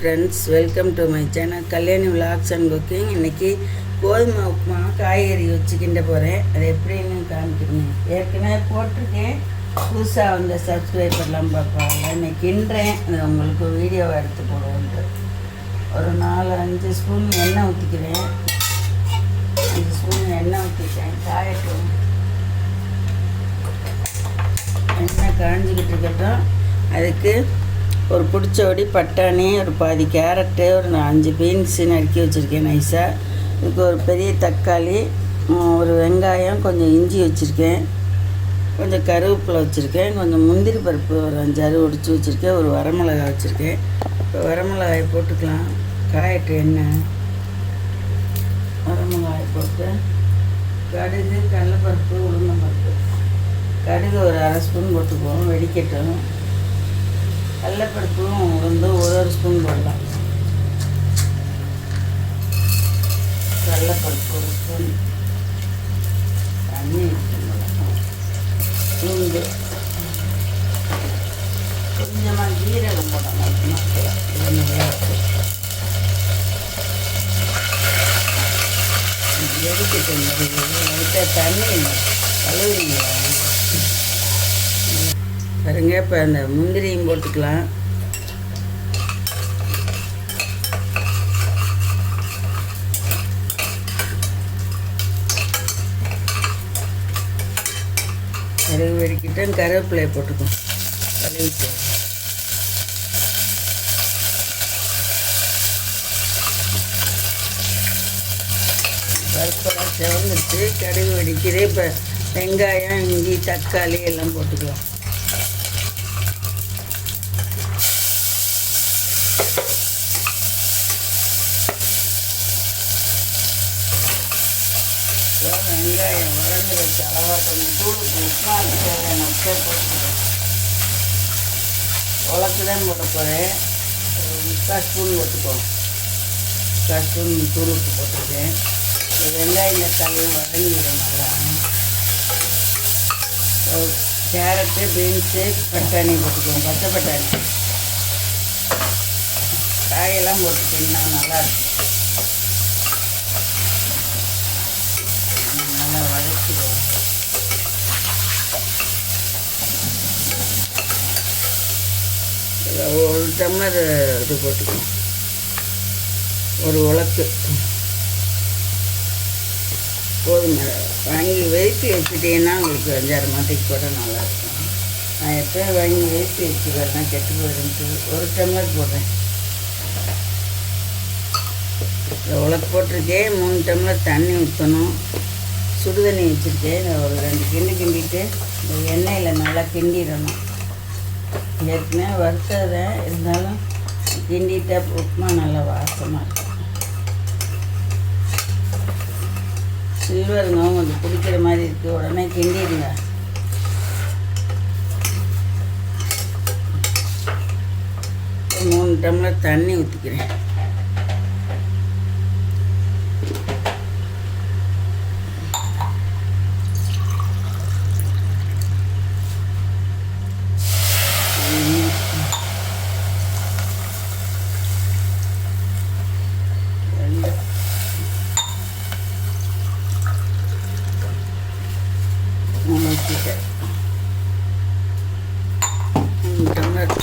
Friends welcome to my channel Kalyani vlogs and cooking இன்றைக்கி கோதுமை உப்புமா காய்கறி வச்சுக்கிட்ட போகிறேன் அது எப்படின்னு காமிக்கிறேன் ஏற்கனவே போட்டிருக்கேன். புதுசாக வந்து சப்ஸ்கிரைபர்லாம் பார்ப்பாங்க. இன்னைக்கு கிண்டுறேன் அது உங்களுக்கு வீடியோவை எடுத்து போடுவோன்ட்டு. ஒரு நாலு அஞ்சு ஸ்பூன் எண்ணெய் ஊற்றிக்கிறேன் அஞ்சு ஸ்பூன் எண்ணெய் ஊற்றிக்கிறேன் காயட்டும். எண்ணெய் காஞ்சிக்கிட்டு இருக்கட்டும். அதுக்கு ஒரு பிடிச்சபடி பட்டாணி ஒரு பாதி கேரட்டு ஒரு அஞ்சு பீன்ஸு நறுக்கி வச்சுருக்கேன் நைஸாக இதுக்கு ஒரு பெரிய தக்காளி ஒரு வெங்காயம் கொஞ்சம் இஞ்சி வச்சுருக்கேன். கொஞ்சம் கருவேப்பிலை வச்சுருக்கேன். கொஞ்சம் முந்திரி பருப்பு ஒரு அஞ்சாறு ஒடிச்சு வச்சுருக்கேன். ஒரு வரமிளகாய் வச்சுருக்கேன். இப்போ வரமிளகாயை போட்டுக்கலாம். காயட்டு எண்ணெய் வரமிளகாயை போட்டு கடுகு கடலைப்பருப்பு உளுந்தம்பருப்பு. கடுகு ஒரு அரை ஸ்பூன் போட்டுக்குவோம். வெடிக்கட்டும். கடலைப்பருப்பும் வந்து ஒரு ஒரு ஸ்பூன் போடலாம். கடலைப்பருப்பு ஒரு ஸ்பூன் தண்ணி ஊற்றணும். கொஞ்சமாக ஜீரகம் போடலாம். எதுக்கு இது லைட்டாக தண்ணி கழுவுங்க பாருங்க இப்போ அந்த முந்திரியும் போட்டுக்கலாம். கருகு வெடிக்கிட்டும் கருவேப்பிலையை போட்டுக்கும் கழுவிட்டு பருப்பெல்லாம் செவந்துட்டு கடுகு வெடிக்கிறே இப்போ வெங்காயம் இஞ்சி தக்காளி எல்லாம் போட்டுக்கலாம். வெங்காயம் வளர்ந்து வச்சு அழகாக கொஞ்சம் தூளுக்கு உப்புமா தேவையான உப்பே போட்டுக்கிறேன் உலக்கு தான் போட போகிறேன் முக்கால் ஸ்பூன் போட்டுக்கோ முக்கால் ஸ்பூன் தூளுக்கு போட்டுருக்கேன் வெங்காயம் தக்காளியும் வதங்கிடும் நல்லா கேரட்டு பீன்ஸு பட்டாணி போட்டுக்கோங்க பச்சை பட்டாணி காயெல்லாம் போட்டுட்டிங்கன்னா நல்லாயிருக்கும் நல்லா வதக்கிடுவோம் இதில் ஒரு டம்ளர் இது போட்டுக்கணும். ஒரு உலக்கு. கோதுமை வாங்கி வெயிட்டு வச்சுட்டேன்னா உங்களுக்கு அஞ்சாறு மாதத்துக்கு கூட நல்லாயிருக்கும். நான் எப்போயும் வாங்கி வெயிட்டு வச்சுக்கிறேன்னா கெட்டு போயிடுன்ட்டு ஒரு டம்ளர் போடுறேன். இந்த உலக்கு போட்டிருக்கேன் மூணு டம்ளர் தண்ணி ஊற்றணும். சுடுதண்ணி வச்சுருக்கேன். ஒரு ரெண்டு கிண்டு கிண்டிட்டு இந்த எண்ணெயில் நல்லா கிண்டிடணும். ஏற்கனவே வறுத்ததை இருந்தாலும் கிண்டிட்டா உப்புமா நல்லா வாசமாக இருக்கும். சில்வருங்க கொஞ்சம் பிடிக்கிற மாதிரி இருக்குது உடனே கிண்டிடுங்க. மூணு டம்ளர் தண்ணி ஊற்றிக்கிறேன் ரெண்டு மூணு ஊற்றிட்டேன் மூணு டம்ளர்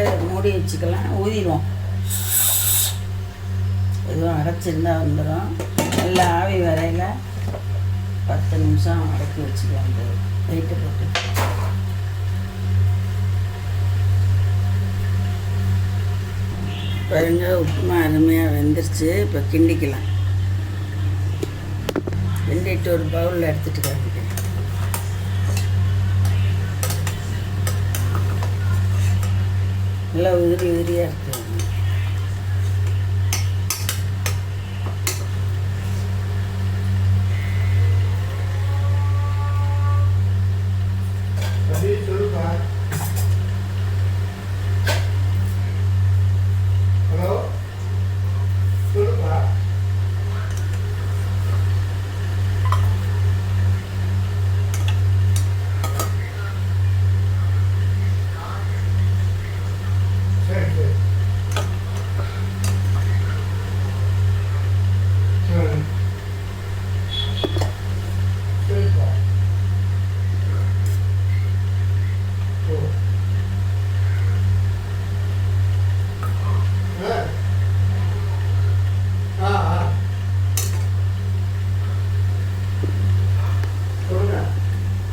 இப்போ மூடி வச்சுக்கலாம் ஊதிடுவோம். எதுவும் அடைச்சிருந்தா வந்துடும். நல்லா ஆவி வரையில் பத்து நிமிஷம் அடக்கி வச்சுக்கலாம் இந்த வெயிட்டை போட்டு. பாருங்க உப்புமா அருமையாக வெந்துருச்சு. இப்போ கிண்டிக்கலாம். கிண்டிட்டு ஒரு பவுலில் எடுத்துட்டு காமிக்கிறேன் நல்லா உதிரி உதிரியாக இருக்குது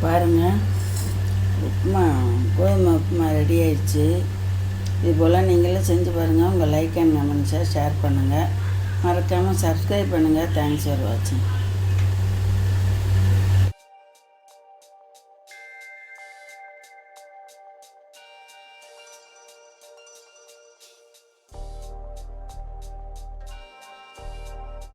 பாருங்கள் உப்புமா கோதுமை உப்புமா ரெடி ஆயிடுச்சு. இது போல் நீங்களும் செஞ்சு பாருங்கள் உங்கள் லைக் அண்ட் கமெண்ட்ஸை ஷேர் பண்ணுங்கள் மறக்காமல் சப்ஸ்கிரைப் பண்ணுங்கள் தேங்க்ஸ் ஃபார் வாட்சிங்